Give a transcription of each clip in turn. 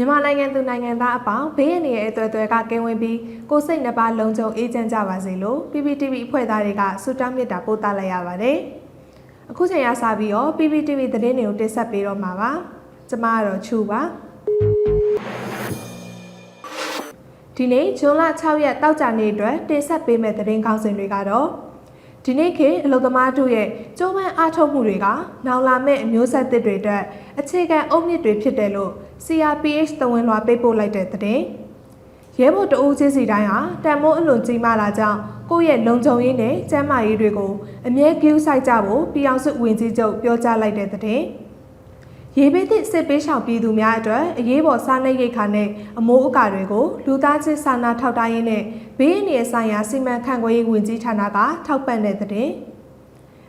မြန်မာနိုင်ငံသူနိုင်ငံသားအပေါင်းဘေးရန်ရဲ့အသွယ်သွယ်ကကင်းဝေးပြီးကိုယ်စိတ်နှပါလုံခြုံအေးချမ်းကြပါစေလို့ PPTV အဖွဲ့သားတွေကဆုတောင်းမေတ္တာပို့သလိုက်ရပါတယ်။အခုချိန်ရစပြီးတော့ PPTV သတင်းတွေကိုတင်ဆက်ပေးတော့မှာပါ။ကျွန်မကတော့ချူပါ။ဒီနေ့ဇွန်လ6ရက်တောက်ကြနေ့အတွက်တင်ဆက်ပေးမယ့်သတင်းကောင်းစင်တွေကတော့ ဒီနေ့ခေတ်အလုပ်သမားတို့ရဲ့ကြိုးပမ်းအားထုတ်မှုတွေကနောင်လာမယ့်အမျိုးဆက်သစ်တွေအတွက်အခြေခံအုတ်မြစ်တွေဖြစ်တယ်လို့ CRPH တဝန်လွှာပေးပို့လိုက်တဲ့သတင်းရဲဘော်တဦးချင်းစီတိုင်းဟာတန်မိုးအလွန်ကြီးမားလာကြောင်းကိုယ့်ရဲ့လုံခြုံရေးနဲ့ကျန်းမာရေးတွေကိုအမြဲကြိုးဆိုင်ကြဖို့ပြည်အောင်စုဝင်ကြီးချုပ်ပြောကြားလိုက်တဲ့သတင်း ရေဘေးသည့်စစ်ပေးရှောင်ပြည်သူများအတွက်အရေးပေါ်စားနပ်ရိက္ခာနဲ့အမိုးအကာတွေကိုလူသားချင်းစာနာထောက်ထားရေးနဲ့ဘေးအန္တရာယ်ဆိုင်ရာစီမံခန့်ခွဲရေးဝန်ကြီးဌာနကထောက်ပံ့တဲ့သတင်း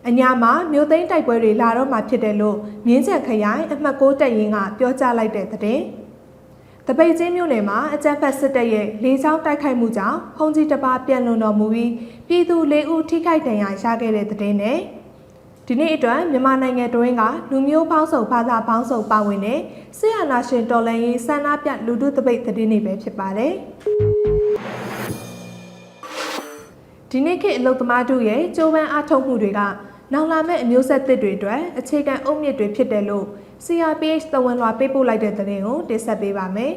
အညာမှာမြို့သိမ်းတိုက်ပွဲတွေလာတော့မှဖြစ်တယ်လို့မြင်းချက်ခရိုင်အမှတ်6တပ်ရင်းကပြောကြားလိုက်တဲ့သတင်းတပိတ်ချင်းမြို့နယ်မှာအကြမ်းဖက်စစ်တပ်ရဲ့လေကြောင်းတိုက်ခိုက်မှုကြောင့်ဟုံးကြီးတစ်ပါးပြန်လွန်တော်မူပြီးပြည်သူ၄ဦးထိခိုက်ဒဏ်ရာရခဲ့တဲ့သတင်းနဲ့ ဒီနေ့အတွက်မြန်မာနိုင်ငံတွင်းကလူမျိုးပေါင်းစုံဘာသာပေါင်းစုံပါဝင်တဲ့ဆီယနာရှင်တော်လှန်ရေးစန္ဒပြလူထုတပိတ်သတင်းတွေပဲဖြစ်ပါတယ်ဒီနေ့ခေတ်အလုတ်သမားတို့ရဲ့ကြိုးပမ်းအားထုတ်မှုတွေကနောင်လာမယ့်အမျိုးဆက်သစ်တွေအတွက်အခြေခံအုတ်မြစ်တွေဖြစ်တယ်လို့ CRPH သဝန်လွှာပေးပို့လိုက်တဲ့သတင်းကိုတင်ဆက်ပေးပါမယ်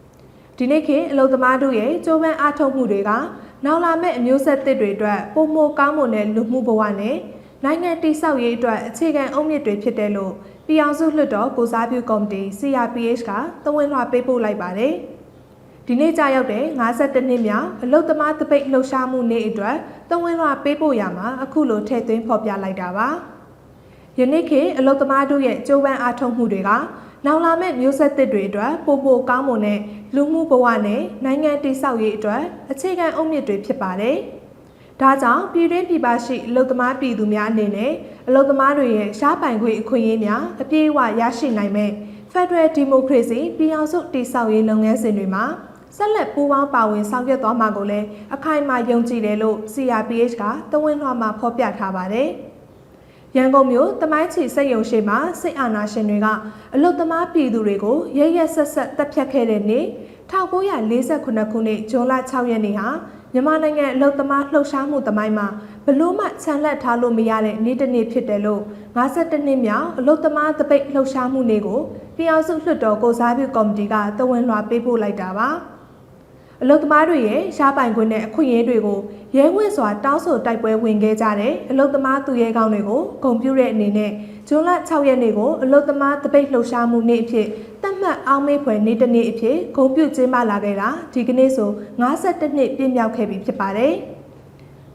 ။ဒီနေ့ခေတ်အလုသမားတို့ရဲ့ကြိုးပမ်းအားထုတ်မှုတွေကနောက်လာမယ့်အမျိုးဆက်သစ်တွေအတွက်ပုံမကောင်းမွန်တဲ့လူမှုဘဝနဲ့ နိုင်ငံတည်ဆောက်ရေးအတွက်အခြေခံအုတ်မြစ်တွေဖြစ်တယ်လို့ပြည်အောင်စုလွှတ်တော်ကိုစားပြုကော်မတီ CRPH ကသဝန်လွှာပေးပို့လိုက်ပါတယ်။ဒီနေ့ကြာရောက်တဲ့52နှစ်မြောက်အလုသမားတပိတ်လှုပ်ရှားမှုနေ့အတွက်သဝန်လွှာပေးပို့ရမှာအခုလိုထည့်သွင်းဖော်ပြလိုက်တာပါ။ယနေ့ခေတ်အလုသမားတို့ရဲ့ကြိုးပမ်းအားထုတ်မှုတွေကနောင်လာမယ့်မျိုးဆက်သစ်တွေအတွက်ပိုပိုကောင်းမွန်တဲ့လူမှုဘဝနဲ့နိုင်ငံတည်ဆောက်ရေးအတွက်အခြေခံအုတ်မြစ်တွေဖြစ်ပါတယ်။ ဒါကြောင့်ပြည်တွင်းပြည်ပရှိအလုသမားပြည်သူများအနေနဲ့အလုသမားတွေရဲ့ရှားပိုင်ခွင့်အခွင့်အရေးများအပြည့်အဝရရှိနိုင်မဲ့ Federal Democracy ပြည်အောင်စုတည်ဆောက်ရေးလုပ်ငန်းစဉ်တွေမှာဆက်လက်ပူးပေါင်းပါဝင်ဆောင်ရွက်သွားမှာကိုလည်းအခိုင်အမာယုံကြည်တယ်လို့ CRPH ကတဝင်းလွှာမှာဖော်ပြထားပါတယ်။ရန်ကုန်မြို့တမိုင်းချီစိတ်ယုံရှိမှာစစ်အာဏာရှင်တွေကအလုတ်သမားပြည်သူတွေကိုရဲရဲဆက်ဆက်တပ်ဖြတ်ခဲ့တဲ့နေ့1948ခုနှစ်ဇွန်လ6ရက်နေ့ဟာ မြန်မာနိုင်ငံအလုတ်သမားလှုပ်ရှားမှုတမိုင်းမှာဘလို့မှခြံလက်ထားလို့မရတဲ့နေ့တစ်နေ့ဖြစ်တယ်လို့52နှစ်မြောက်အလုတ်သမားတပိတ်လှုပ်ရှားမှုနေ့ကိုပြည်အောင်စုလွှတ်တော်ကိုစားပြုကော်မတီကတဝန်လွှာပေးပို့လိုက်တာပါ အလုတ်သမားတွေရဲ့ရှားပိုင်ခွင့်နဲ့အခွင့်အရေးတွေကိုရဲဝင့်စွာတောင်းဆိုတိုက်ပွဲဝင်ခဲ့ကြတဲ့အလုတ်သမားသူရဲကောင်းတွေကိုဂုဏ်ပြုတဲ့အနေနဲ့ဇွန်လ6ရက်နေ့ကိုအလုတ်သမားတပိတ်လှုပ်ရှားမှုနေ့အဖြစ်သတ်မှတ်အောင်မေးဖွယ်နေ့တစ်နေ့အဖြစ်ဂုဏ်ပြုကျင်းပလာခဲ့တာဒီကနေ့ဆို52နှစ်ပြည့်မြောက်ခဲ့ပြီဖြစ်ပါတယ်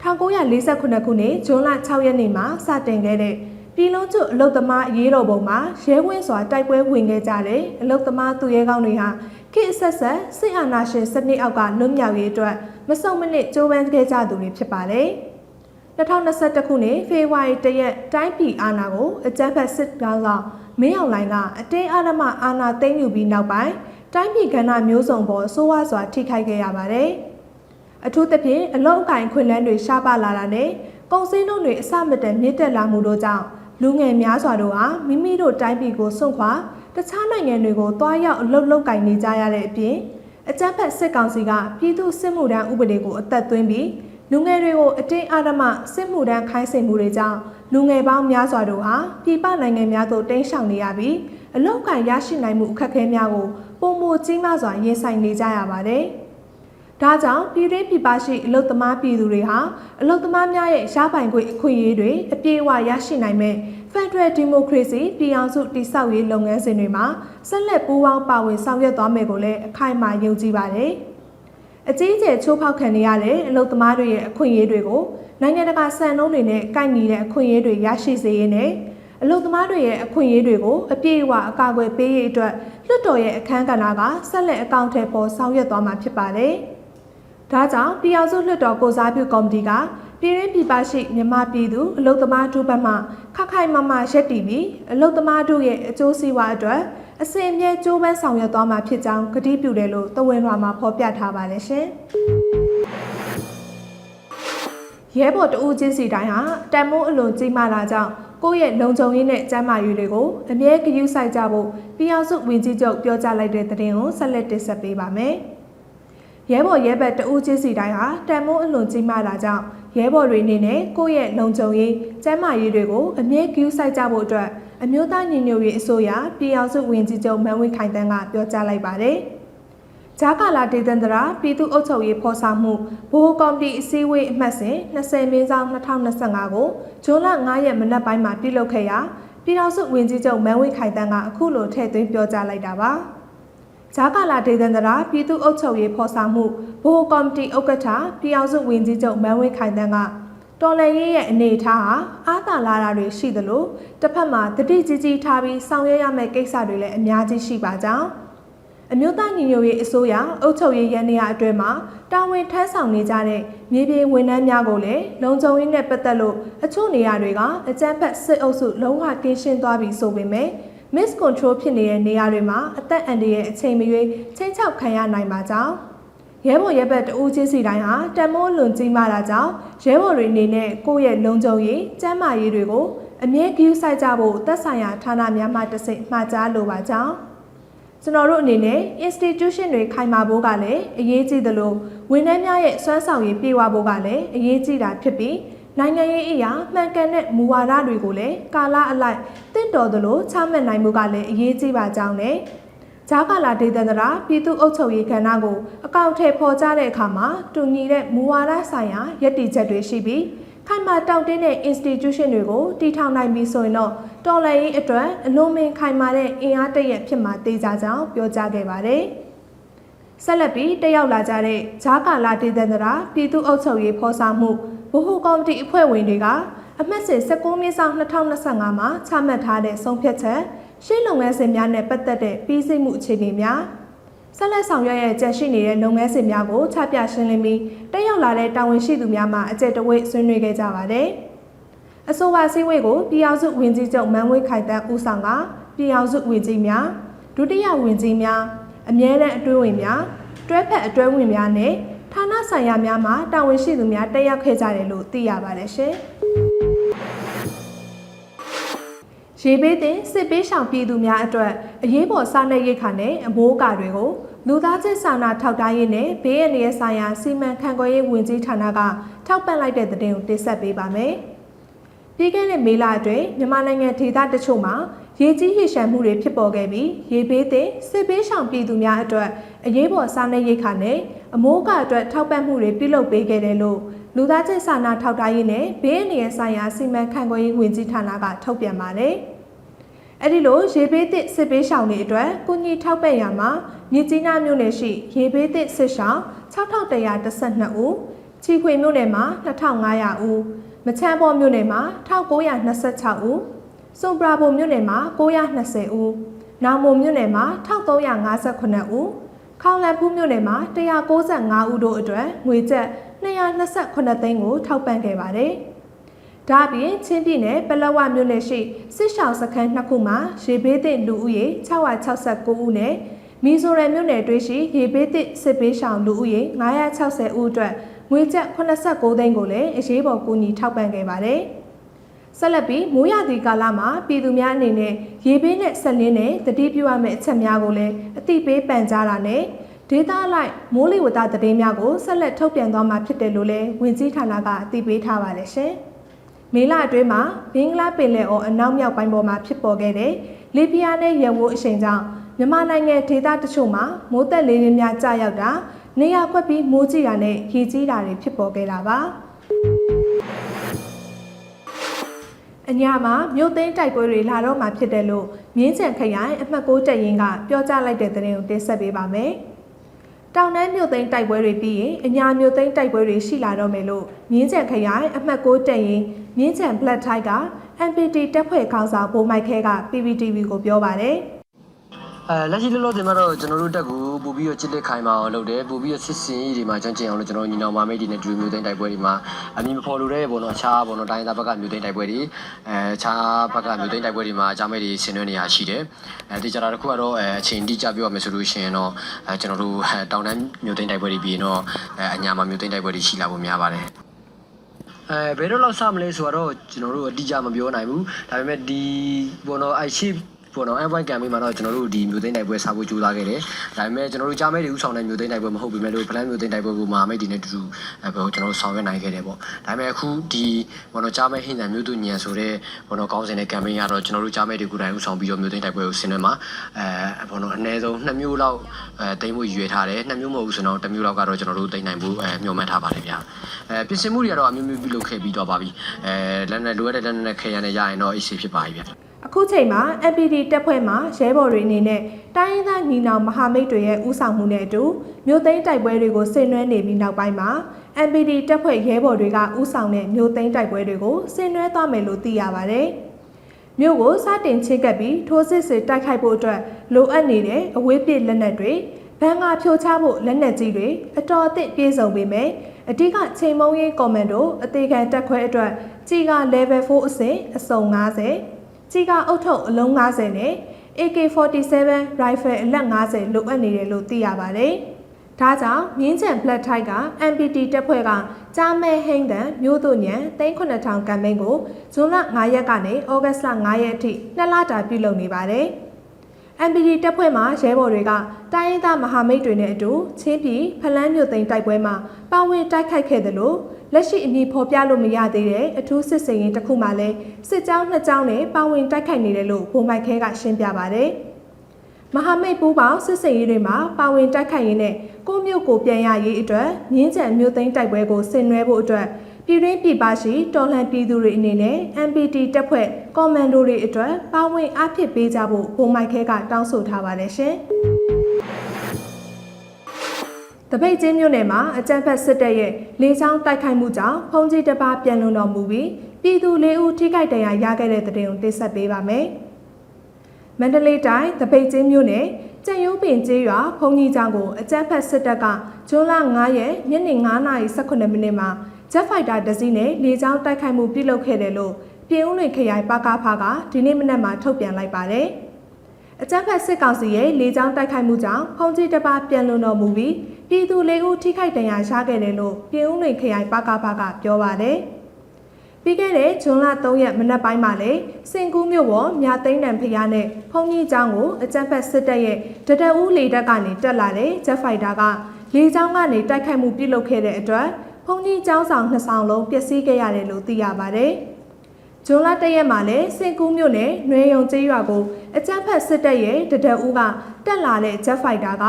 1948ခုနှစ်ဇွန်လ6ရက်နေ့မှာစတင်ခဲ့တဲ့ ပြည်လုံးကျွအလုတ်သမားအရေးတော်ပုံမှာရဲဝင်းစွာတိုက်ပွဲဝင်ခဲ့ကြတဲ့အလုတ်သမားသူရဲကောင်းတွေဟာခေတ်ဆက်ဆက်စစ်အာဏာရှင်စနစ်အောက်ကလွတ်မြောက်ရေးအတွက်မစုံမနစ်ကြိုးပမ်းခဲ့ကြသူတွေဖြစ်ပါတယ်။2021ခုနှစ်ဖေဖော်ဝါရီတရက်တိုင်းပြည်အာဏာကိုအကြမ်းဖက်စစ်ကောင်းဆောင်မင်းအောင်လှိုင်ကအတင်းအဓမ္မအာဏာသိမ်းယူပြီးနောက်ပိုင်းတိုင်းပြည်ကဏ္ဍမျိုးစုံပေါ်ဆိုးဝါးစွာထိခိုက်ခဲ့ရပါတယ်။အထူးသဖြင့်အလောက်အကင်ခွင့်လန်းတွေရှားပါလာတာနဲ့ကုန်စည်နှုန်းတွေအဆမတန်မြင့်တက်လာမှုတို့ကြောင့် လူငယ်များစွာတို့ဟာမိမိတို့တိုင်းပြည်ကိုစွန့်ခွာတခြားနိုင်ငံတွေကိုတွားရောက်အလုပ်လုပ်ကင်နေကြရတဲ့အပြင်အကြမ်းဖက်စစ်ကောင်စီကပြည်သူစစ်မှုထမ်းဥပဒေကိုအသက်သွင်းပြီးလူငယ်တွေကိုအတင်းအဓမ္မစစ်မှုထမ်းခိုင်းစေမှုတွေကြောင့်လူငယ်ပေါင်းများစွာတို့ဟာပြည်ပနိုင်ငံများသို့တိမ်းရှောင်နေရပြီးအလောက်ကန်ရရှိနိုင်မှုအခက်အခဲများကိုပုံမကြီးမားစွာရင်ဆိုင်နေကြရပါတယ်။ ဒါကြောင့်ပြည်တွင်းပြည်ပရှိအလုတ်သမားပြည်သူတွေဟာအလုတ်သမားများရဲ့ရှားပိုင်ခွင့်အခွင့်အရေးတွေအပြည့်အဝရရှိနိုင်မဲ့ Federal Democracy ပြည်အောင်စုတည်ဆောက်ရေးလုပ်ငန်းစဉ်တွေမှာဆက်လက်ပူးပေါင်းပါဝင်ဆောင်ရွက်သွားမယ်ကိုလည်းအခိုင်အမာယုံကြည်ပါတယ်။အကြီးအကျယ်ချိုးဖောက်ခံနေရတဲ့အလုတ်သမားတွေရဲ့အခွင့်အရေးတွေကိုနိုင်ငံတကာစံနှုန်းတွေနဲ့ကိုက်ညီတဲ့အခွင့်အရေးတွေရရှိစေရင်းနဲ့အလုတ်သမားတွေရဲ့အခွင့်အရေးတွေကိုအပြည့်အဝအကာအကွယ်ပေးရေးအတွက်လွှတ်တော်ရဲ့အခမ်းကဏ္ဍကဆက်လက်အကောင့်ထဲပေါ်ဆောင်ရွက်သွားမှာဖြစ်ပါတယ်။ ဒါကြောင့်ပြည်အောင်စုလွှတ်တော်ကိုစားပြုကော်မတီကပြည်ရင်းပြည်ပရှိမြန်မာပြည်သူအလုတ်သမားတို့ဘက်မှခခိုင်မမရက်တည်ပြီးအလုတ်သမားတို့ရဲ့အကျိုးစီးပွားအတွက်အစဉ်အမြဲကြိုးပမ်းဆောင်ရွက်သွားမှာဖြစ်ကြောင်းကတိပြုတယ်လို့တဝန်လွှာမှာဖော်ပြထားပါတယ်ရှင်။ရဲဘော်တဦးချင်းစီတိုင်းဟာတန်မိုးအလွန်ကြီးမားလာကြောင်းကိုယ့်ရဲ့လုံခြုံရေးနဲ့ကျန်းမာရေးတွေကိုအမြဲဂရုစိုက်ကြဖို့ပြည်အောင်စုဝင်ကြီးချုပ်ပြောကြားလိုက်တဲ့သတင်းကိုဆက်လက်တင်ဆက်ပေးပါမယ်။ ရဲဘော်ရဲဘက်တဦးချင်းစီတိုင်းဟာတန်မိုးအလွန်ကြီးမားတာကြောင့်ရဲဘော်တွေအနေနဲ့ကိုယ့်ရဲ့လုံခြုံရေးကျန်းမာရေးတွေကိုအမြဲဂရုစိုက်ကြဖို့အတွက်အမျိုးသားညီညွတ်ရေးအစိုးရပြည်အောင်စုဝင်ကြီးချုပ်မန်ဝင်းခိုင်တန်းကပြောကြားလိုက်ပါတယ်။ဂျာကာလာဒေသန္တရာပြည်သူ့အုပ်ချုပ်ရေးဖော်ဆောင်မှုဘိုးကော်မတီအစည်းအဝေးအမှတ်စဉ်20မင်းဆောင်2025ကိုဇွန်လ9ရက်မနက်ပိုင်းမှာပြုလုပ်ခဲ့ရာပြည်တော်စုဝင်ကြီးချုပ်မန်ဝင်းခိုင်တန်းကအခုလိုထည့်သွင်းပြောကြားလိုက်တာပါ။ ဂျာကာလာဒေသန္တရာပြည်သူ့အုပ်ချုပ်ရေးဖော်ဆောင်မှုဘိုးကော်မတီဥက္ကဋ္ဌပြည်အောင်စုဝင်ကြီးချုပ်မန်ဝင်းခိုင်တန်းကတော်လန်ရေးရဲ့အနေအထားဟာအားသာလာတာတွေရှိသလိုတစ်ဖက်မှာတတိကြီးကြီးထားပြီးဆောင်ရွက်ရမယ့်ကိစ္စတွေလည်းအများကြီးရှိပါကြောင်းအမျိုးသားညီညွတ်ရေးအစိုးရအုပ်ချုပ်ရေးရန်နေရအတွင်းမှာတာဝန်ထမ်းဆောင်နေကြတဲ့မြေပြင်ဝန်ထမ်းများကိုလည်းလုံခြုံရေးနဲ့ပတ်သက်လို့အချို့နေရာတွေကအကြမ်းဖက်စစ်အုပ်စုလုံးဝကင်းရှင်းသွားပြီဆိုပေမဲ့ miss control ဖြစ်နေတဲ့နေရာတွေမှာအသက်အန္တရာယ်အချိန်မရွေးချင်းချောက်ခံရနိုင်ပါကြောင်းရဲဘော်ရဲဘက်တဦးချင်းစီတိုင်းဟာတန်မိုးလွန်ကြီးမာတာကြောင့်ရဲဘော်တွေအနေနဲ့ကိုယ့်ရဲ့လုံခြုံရေးကျန်းမာရေးတွေကိုအမြဲဂရုစိုက်ကြဖို့သက်ဆိုင်ရာဌာနများမှတစ်စိတ်မှာကြားလိုပါကြောင်းကျွန်တော်တို့အနေနဲ့ institution တွေခိုင်မာဖို့ကလည်းအရေးကြီးသလိုဝန်ထမ်းများရဲ့စွမ်းဆောင်ရည်ပြေဝဖို့ကလည်းအရေးကြီးတာဖြစ်ပြီး နိုင်ငံရေးအရာမှန်ကန်တဲ့မူဝါဒတွေကိုလည်းကာလအလိုက်တင့်တော်သလိုချမှတ်နိုင်မှုကလည်းအရေးကြီးပါကြောင်းနဲ့ဂျာကာလာဒေသန္တရာပြည်သူ့အုပ်ချုပ်ရေးကဏ္ဍကိုအကောင့်ထဲပေါ်ကြတဲ့အခါမှာတူညီတဲ့မူဝါဒဆိုင်ရာရည်တည်ချက်တွေရှိပြီးခိုင်မာတောင့်တင်းတဲ့ institution တွေကိုတည်ထောင်နိုင်ပြီဆိုရင်တော့တော်လှန်ရေးအတွက်အလုံးမင်းခိုင်မာတဲ့အင်အားတရက်ဖြစ်မှာတေချာကြောင်းပြောကြားခဲ့ပါတယ်။ဆက်လက်ပြီးတက်ရောက်လာကြတဲ့ဂျာကာလာဒေသန္တရာပြည်သူ့အုပ်ချုပ်ရေးဖော်ဆောင်မှုဗ ဟိုကော်မတီအဖွဲ့ဝင်တွေကအမှတ်စဉ်19မြဆောင်2025မှာချမှတ်ထားတဲ့ဆုံးဖြတ်ချက်ရှင်းလုပ်ငန်းစဉ်များနဲ့ပတ်သက်တဲ့ပြီးစိတ်မှုအခြေအနေများဆက်လက်ဆောင်ရွက်ရဲ့ကြန့်ရှိနေတဲ့လုပ်ငန်းစဉ်များကိုချပြရှင်းလင်းပြီးတက်ရောက်လာတဲ့တာဝန်ရှိသူများမှအကြက်တဝိတ်ဆွေးနွေးခဲ့ကြပါတယ်။အဆိုပါစည်းဝေးကိုပြည်အောင်စုဝင်ကြီးချုပ်မန်ဝေးခိုင်တန်းဦးဆောင်ကပြည်အောင်စုဝင်ကြီးများဒုတိယဝင်ကြီးများအမြဲတမ်းအတွင်းဝင်များတွဲဖက်အတွဲဝင်များနဲ့ ဌာနဆိုင်ရာများမှတာဝန်ရှိသူများတက်ရောက်ခဲ့ကြတယ်လို့သိရပါတယ်ရှင်။ရေဘေးတင်စစ်ပေးဆောင်ပြည်သူများအတွက်အရေးပေါ်စားနပ်ရိက္ခာနဲ့အမိုးအကာတွေကိုလူသားချင်းစာနာထောက်ထားရေးနဲ့ဘေးအန္တရာယ်ဆိုင်ရာစီမံခန့်ခွဲရေးဝန်ကြီးဌာနကထောက်ပံ့လိုက်တဲ့သတင်းကိုတင်ဆက်ပေးပါမယ်။ပြီးခဲ့တဲ့မေလအတွင်းမြန်မာနိုင်ငံဒေသတချို့မှာ ရေကြီးရေရှမ်းမှုတွေဖြစ်ပေါ်ခဲ့ပြီးရေဘေးတင်စစ်ပေးဆောင်ပြည်သူများအတွက်အရေးပေါ်စားနပ်ရိက္ခာနဲ့အမိုးအကာအတွက်ထောက်ပံ့မှုတွေပြုလုပ်ပေးခဲ့တယ်လို့လူသားချင်းစာနာထောက်ထားရေးနဲ့ဘေးအန္တရာယ်ဆိုင်ရာစီမံခန့်ခွဲရေးဝန်ကြီးဌာနကထုတ်ပြန်ပါတယ်။အဲ့ဒီလိုရေဘေးသစ်စစ်ပေးရှောင်တွေအတွက်ကုညီထောက်ပံ့ရမှာမြစ်ကြီးနားမြို့နယ်ရှိရေဘေးသစ်စစ်ရှောင်6112ဦးချီခွေမြို့နယ်မှာ2500ဦးမချမ်းပေါ်မြို့နယ်မှာ1926ဦး စွန်ပရာဘိုမြို့နယ်မှာ920ဦးနောင်မုံမြို့နယ်မှာ1358ဦးခေါင်လန်ဖူးမြို့နယ်မှာ195ဦးတို့အတွက်ငွေကျပ်228သိန်းကိုထောက်ပံ့ခဲ့ပါတယ်။ဒါ့အပြင်ချင်းပြည်နယ်ပလောဝမြို့နယ်ရှိစစ်ရှောင်းစခန်းနှစ်ခုမှာရေဘေးသင့်လူဦးရေ669ဦးနဲ့မီဇိုရမ်မြို့နယ်တွင်းရှိရေဘေးသင့်စစ်ဘေးရှောင်လူဦးရေ960ဦးအတွက်ငွေကျပ်89သိန်းကိုလည်းအရေးပေါ်ကူညီထောက်ပံ့ခဲ့ပါတယ်။ ဆက်လက်ပြီးမိုးရသည့်ကာလမှာပြည်သူများအနေနဲ့ရေဘေးနဲ့ဆက်လင်းတဲ့တတိပြုရမယ့်အချက်များကိုလည်းအသိပေးပန်ကြားတာနဲ့ဒေတာလိုက်မိုးလေဝသသတင်းများကိုဆက်လက်ထုတ်ပြန်သွားမှာဖြစ်တယ်လို့လည်းဝင်ကြီးဌာနကအသိပေးထားပါတယ်ရှင်။မေလအတွင်းမှာဘင်္ဂလားပင်လယ်အော်အနောက်မြောက်ပိုင်းပေါ်မှာဖြစ်ပေါ်ခဲ့တဲ့လေပြင်းနဲ့ရေဝိုးအရှိန်ကြောင့်မြန်မာနိုင်ငံဒေသတချို့မှာမိုးသက်လေပြင်းများကျရောက်တာနေရာကွက်ပြီးမိုးကြီးတာနဲ့ရေကြီးတာတွေဖြစ်ပေါ်ခဲ့တာပါ အညာမှာမြို့သိမ်းတိုက်ပွဲတွေလာတော့မှဖြစ်တယ်လို့မြင်းချံခရိုင်အမှတ်6တက်ရင်ကပြောကြားလိုက်တဲ့သတင်းကိုတင်ဆက်ပေးပါမယ်။တောင်တန်းမြို့သိမ်းတိုက်ပွဲတွေပြီးရင်အညာမြို့သိမ်းတိုက်ပွဲတွေရှိလာတော့မယ်လို့မြင်းချံခရိုင်အမှတ်6တက်ရင်မြင်းချံ Black Tie က MPT တပ်ဖွဲ့ခေါင်းဆောင်ဗိုလ်မိုက်ခဲက PPTV ကိုပြောပါတယ်။ အဲလက်ရှိလောလောဆယ်မှာတော့ကျွန်တော်တို့တက်ကိုပို့ပြီးတော့ချစ်လက်ခိုင်မာအောင်လုပ်တယ်ပို့ပြီးတော့စစ်စင်ကြီးတွေမှာကြံ့ကြင်အောင်လို့ကျွန်တော်ညီနောင်မမိတ်တွေနဲ့ဒူမျိုးသိန်းတိုက်ပွဲတွေမှာအမည်မဖော်လို့တဲ့ဘောနော်အခြားဘောနော်တိုင်းသားဘက်ကမျိုးသိန်းတိုက်ပွဲတွေအဲအခြားဘက်ကမျိုးသိန်းတိုက်ပွဲတွေမှာအကြမ်းမဲ့တွေဆင်နွှဲနေရရှိတယ်အဲဒီကြတာတစ်ခုကတော့အဲအချိန်တိကျပြောရမယ်ဆိုလို့ရှိရင်တော့အဲကျွန်တော်တို့တောင်တန်းမျိုးသိန်းတိုက်ပွဲတွေပြီးရင်တော့အဲအညာမှာမျိုးသိန်းတိုက်ပွဲတွေရှိလာဖို့များပါတယ်အဲဘယ်တော့လောက်စမလဲဆိုတော့ကျွန်တော်တို့အတိအကျမပြောနိုင်ဘူးဒါပေမဲ့ဒီဘောနော်အဲ့ရှိ ဘောနော် M1 ကမ်ပိန်းမှာတော့ကျွန်တော်တို့ဒီမျိုးသိန်းတိုက်ပွဲစဖို့ကြိုးစားခဲ့တယ်ဒါပေမဲ့ကျွန်တော်တို့ကြားမဲတွေဥဆောင်တဲ့မျိုးသိန်းတိုက်ပွဲမဟုတ်ပေမဲ့လို့ပလန်မျိုးသိန်းတိုက်ပွဲကိုမဟာမိတ်တွေနဲ့တူတူအဲဘောကျွန်တော်တို့ဆောင်ရွက်နိုင်ခဲ့တယ်ပေါ့ဒါပေမဲ့အခုဒီဘောနော်ကြားမဲဟင်းတန်မျိုးသူညံဆိုတဲ့ဘောနော်ကောင်းစင်တဲ့ကမ်ပိန်းကတော့ကျွန်တော်တို့ကြားမဲတွေကိုယ်တိုင်ဥဆောင်ပြီးတော့မျိုးသိန်းတိုက်ပွဲကိုဆင်နွှဲမှာအဲဘောနော်အနည်းဆုံး2မျိုးလောက်အဲတိမ့်ဖို့ရွေထားတယ်2မျိုးမဟုတ်ဘူးဆိုတော့1မျိုးလောက်ကတော့ကျွန်တော်တို့တိမ့်နိုင်ဖို့အဲမျှော်မှန်းထားပါတယ်ဗျာအဲပြင်ဆင်မှုတွေကတော့အမျိုးမျိုးပြုလုပ်ခဲ့ပြီးတော့ပါပြီအဲလက်နဲ့လိုအပ်တဲ့လက်နဲ့ခဲရနဲ့ရရင်တော့ AC ဖြစ်ပါပြီဗျာ အခုချိန်မှာ MPD တပ်ဖွဲ့မှရဲဘော်တွေအနေနဲ့တိုင်းရင်းသားညီနောင်မဟာမိတ်တွေရဲ့ဥဆောင်မှုနဲ့အတူမြို့သိမ်းတိုက်ပွဲတွေကိုဆင်နွှဲနေပြီးနောက်ပိုင်းမှာ MPD တပ်ဖွဲ့ရဲဘော်တွေကဥဆောင်တဲ့မြို့သိမ်းတိုက်ပွဲတွေကိုဆင်နွှဲသွားမယ်လို့သိရပါတယ်။မြို့ကိုစတင်ချင်းကပ်ပြီးထိုးစစ်ဆင်တိုက်ခိုက်ဖို့အတွက်လိုအပ်နေတဲ့အဝေးပစ်လက်နက်တွေဘန်ကာဖြိုချဖို့လက်နက်ကြီးတွေအတော်အသင့်ပြေဆုံးပေမဲ့အဓိကချိန်မုံရေးကွန်မန်ဒိုအသေးခံတက်ခွဲအတွက်ကြီးက level 4အဆင့်အစုံ90 ကြီးကအုတ်ထုတ်အလုံး90နဲ့ AK47 rifle အလက်90လိုအပ်နေတယ်လို့သိရပါတယ်။ဒါကြောင့်မြင်းချံ Black Tide က MPT တပ်ဖွဲ့ကကြားမဲဟိန်းတန်မြို့တို့ညံ3000ကမ်ပိန်းကိုဇွန်လ9ရက်ကနေဩဂတ်စ်လ9ရက်အထိနှစ်လတာပြုလုပ်နေပါတယ်။ MPD တပ်ဖွဲ့မှရဲဘော်တွေကတိုင်းရင်းသားမဟာမိတ်တွေနဲ့အတူချင်းပြည်ဖလန်းမြို့သိမ်းတိုက်ပွဲမှာပါဝင်တိုက်ခိုက်ခဲ့တယ်လို့လက်ရှိအမည်ဖော်ပြလို့မရသေးတဲ့အထူးစစ်စင်ရင်တစ်ခုမှလည်းစစ်ကြောင်းနှစ်ကြောင်းနဲ့ပါဝင်တိုက်ခိုက်နေတယ်လို့ဗိုလ်မိုက်ခဲကရှင်းပြပါတယ်။မဟာမိတ်ပူးပေါင်းစစ်စင်ရေးတွေမှာပါဝင်တိုက်ခိုက်ရင်းနဲ့ကိုမျိုးကိုပြန်ရရေးအတွက်မြင်းကြံမြို့သိမ်းတိုက်ပွဲကိုဆင်နွှဲဖို့အတွက် ပြည်တွင်းပြည်ပရှိတော်လှန်ပြည်သူတွေအနေနဲ့ MPT တပ်ဖွဲ့ကွန်မန်ဒိုတွေအတွက်ပါဝင်အားဖြစ်ပေးကြဖို့ဗိုလ်မိုက်ခဲကတောင်းဆိုထားပါတယ်ရှင်။တပိတ်ချင်းမြို့နယ်မှာအကြမ်းဖက်စစ်တပ်ရဲ့လေကြောင်းတိုက်ခိုက်မှုကြောင့်ဖုံးကြီးတစ်ပါးပြန်လုံတော်မူပြီးပြည်သူ၄ဦးထိခိုက်ဒဏ်ရာရခဲ့တဲ့တဲ့တင်ကိုတင်ဆက်ပေးပါမယ်။မန္တလေးတိုင်းတပိတ်ချင်းမြို့နယ်ကြံရိုးပင်ကျေးရွာဖုံးကြီးကျောင်းကိုအကြမ်းဖက်စစ်တပ်ကဇွန်လ9ရက်ညနေ9:18မိနစ်မှာ ဂျက်ဖိုက်တာတစ်စီးနဲ့လေကြောင်းတိုက်ခိုက်မှုပြုလုပ်ခဲ့တယ်လို့ပြည်ဦးလွင်ခရိုင်ပကဖကဒီနေ့မနက်မှာထုတ်ပြန်လိုက်ပါတယ်။အကြမ်းဖက်စစ်ကောင်စီရဲ့လေကြောင်းတိုက်ခိုက်မှုကြောင့်ဖုံးကြီးတစ်ပါးပြန်လုံတော်မူပြီးပြည်သူလေးဦးထိခိုက်ဒဏ်ရာရခဲ့တယ်လို့ပြည်ဦးလွင်ခရိုင်ပကဖကပြောပါတယ်။ပြီးခဲ့တဲ့ဇွန်လ3ရက်မနက်ပိုင်းမှာလေစင်ကူးမြို့ပေါ်မြသိန်းတန်ဖျားနဲ့ဖုန်ကြီးကျောင်းကိုအကြမ်းဖက်စစ်တပ်ရဲ့တတအူးလေတပ်ကနေတက်လာတဲ့ဂျက်ဖိုက်တာကလေကြောင်းကနေတိုက်ခိုက်မှုပြုလုပ်ခဲ့တဲ့အတွက် ဖုန်ကြီးကျောင်းဆောင်နှစ်ဆောင်လုံးပျက်စီးခဲ့ရတယ်လို့သိရပါတယ်။ဇွန်လ1ရက်မှာလည်းစင်ကူးမြို့နယ်နှွေရုံကျေးရွာကိုအကြမ်းဖက်စစ်တပ်ရဲ့တတအူးကတက်လာတဲ့ဂျက်ဖိုက်တာက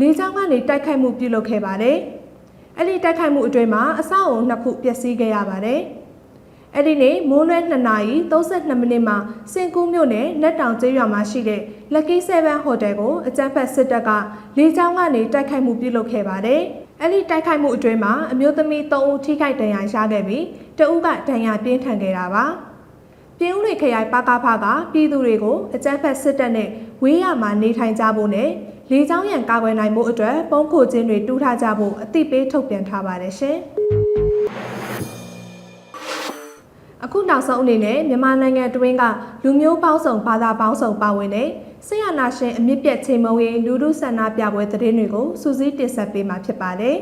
လေကြောင်းကနေတိုက်ခိုက်မှုပြုလုပ်ခဲ့ပါတယ်။အဲ့ဒီတိုက်ခိုက်မှုအတွင်းမှာအဆောက်အုံနှစ်ခုပျက်စီးခဲ့ရပါတယ်။အဲ့ဒီနေ့မိုးလွဲ2နာရီ32မိနစ်မှာစင်ကူးမြို့နယ်နက်တောင်ကျေးရွာမှာရှိတဲ့ Lucky 7 Hotel ကိုအကြမ်းဖက်စစ်တပ်ကလေကြောင်းကနေတိုက်ခိုက်မှုပြုလုပ်ခဲ့ပါတယ်။ အဲ့ဒီတိုက်ခိုက်မှုအတွင်းမှာအမျိုးသမီး3ဦးထိခိုက်ဒဏ်ရာရခဲ့ပြီးတဦးကဒဏ်ရာပြင်းထန်ခဲ့တာပါ။ပြည်ဦးလွေခရိုင်ပကဖကပြည်သူတွေကိုအကြမ်းဖက်စစ်တပ်နဲ့ဝေးရမှာနေထိုင်ကြဖို့နဲ့လေကြောင်းရန်ကာကွယ်နိုင်မှုအတွက်ပုံခိုခြင်းတွေတူးထားကြဖို့အသိပေးထုတ်ပြန်ထားပါတယ်ရှင်။အခုနောက်ဆုံးအနေနဲ့မြန်မာနိုင်ငံတွင်းကလူမျိုးပေါင်းစုံဘာသာပေါင်းစုံပါဝင်တဲ့ ဆေးရနာရှင်အမြင့်ပြတ်ချိန်မုံရင်လူမှုဆန္ဒပြပွဲသတင်းတွေကိုစူးစီးတင်ဆက်ပေးမှာဖြစ်ပါတယ်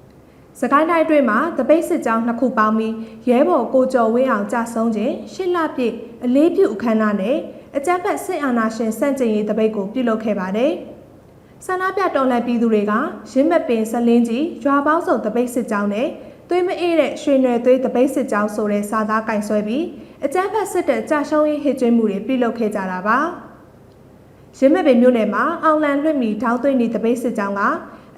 ။စကိုင်းတိုင်းအတွင်းမှာတပိတ်စစ်ကြောင်းနှစ်ခုပေါင်းပြီးရဲဘော်ကိုကျော်ဝင်းအောင်ကြဆုံးခြင်းရှစ်လပြည့်အလေးပြုအခမ်းအနားနဲ့အကြမ်းဖက်စစ်အာဏာရှင်စန့်ကျင်ရေးတပိတ်ကိုပြုလုပ်ခဲ့ပါတယ်။ဆန္ဒပြတော်လှန်ပြည်သူတွေကရင်းမပင်စလင်းကြီးရွာပေါင်းစုံတပိတ်စစ်ကြောင်းနဲ့သွေးမအေးတဲ့ရွှေနွယ်သွေးတပိတ်စစ်ကြောင်းဆိုတဲ့စာသားကင်ဆွဲပြီးအကြမ်းဖက်စစ်တပ်ကြာရှုံးရေးဟစ်ကြွေးမှုတွေပြုလုပ်ခဲ့ကြတာပါ။ ရင်းမပင်မြို့နယ်မှာအောင်လန်လွှင့်မီထောင်းသွင်းနေတပိတ်စစ်ကြောင်းက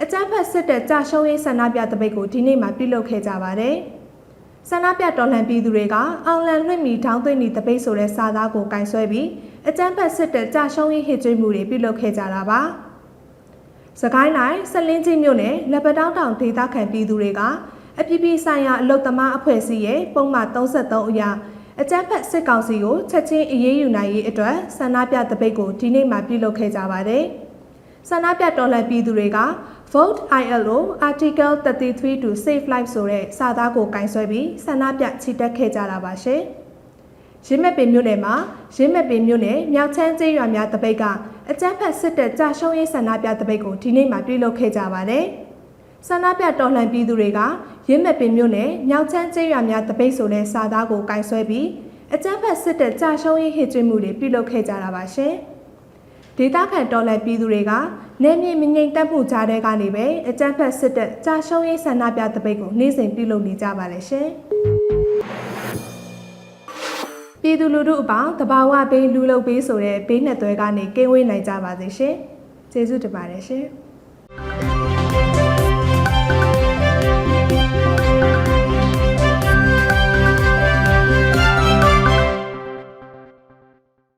အကြမ်းဖက်စစ်တပ်ကြာရှုံးရေးဆန္ဒပြတပိတ်ကိုဒီနေ့မှပြုလုပ်ခဲ့ကြပါတယ်။ဆန္ဒပြတော်လှန်ပြည်သူတွေကအောင်လန်လွှင့်မီထောင်းသွင်းနေတပိတ်ဆိုတဲ့စာသားကိုကင်ဆွဲပြီးအကြမ်းဖက်စစ်တပ်ကြာရှုံးရေးဟစ်ကြွေးမှုတွေပြုလုပ်ခဲ့ကြတာပါ။စကိုင်းတိုင်းဆလင်းကြီးမြို့နယ်လက်ပတောင်းတောင်ဒေသခံပြည်သူတွေကအပြည်ပြည်ဆိုင်ရာအလုတ်သမားအဖွဲ့အစည်းရဲ့ပုံမှန်33အရာ အကြမ်းဖက်စစ်ကောင်စီကိုချက်ချင်းအရေးယူနိုင်ရေးအတွက်ဆန္ဒပြတပိတ်ကိုဒီနေ့မှပြုလုပ်ခဲ့ကြပါတယ်။ဆန္ဒပြတော်လှန်ပြည်သူတွေက Vote ILO Article 33 to Save Life ဆိုတဲ့စာသားကိုကင်ဆွဲပြီးဆန္ဒပြချီတက်ခဲ့ကြတာပါရှင်။ရင်းမဲ့ပင်မြို့နယ်မှာရင်းမဲ့ပင်မြို့နယ်မြောက်ချမ်းကျေးရွာများတပိတ်ကအကြမ်းဖက်စစ်တပ်ကြာရှုံးရေးဆန္ဒပြတပိတ်ကိုဒီနေ့မှပြုလုပ်ခဲ့ကြပါတယ်။ ဆန္ဒပြတော်လှန်ပြည်သူတွေကရင်းမဲ့ပင်မြို့နယ်မြောက်ချမ်းကျေးရွာများတပိတ်ဆိုတဲ့စာသားကိုကင်ဆွဲပြီးအကြမ်းဖက်စစ်တပ်ကြာရှုံးရေးဟစ်ကြွေးမှုတွေပြုလုပ်ခဲ့ကြတာပါရှင်။ဒေသခံတော်လှန်ပြည်သူတွေကနေမြေမငိမ်တက်မှုကြားတဲ့ကနေပဲအကြမ်းဖက်စစ်တပ်ကြာရှုံးရေးဆန္ဒပြတပိတ်ကိုနေ့စဉ်ပြုလုပ်နေကြပါလေရှင်။ပြည်သူလူထုအပေါင်းတဘာဝဘေးလူလုတ်ဘေးဆိုတဲ့ဘေးနှစ်သွဲကနေကင်းဝေးနိုင်ကြပါစေရှင်။ကျေးဇူးတင်ပါတယ်ရှင်။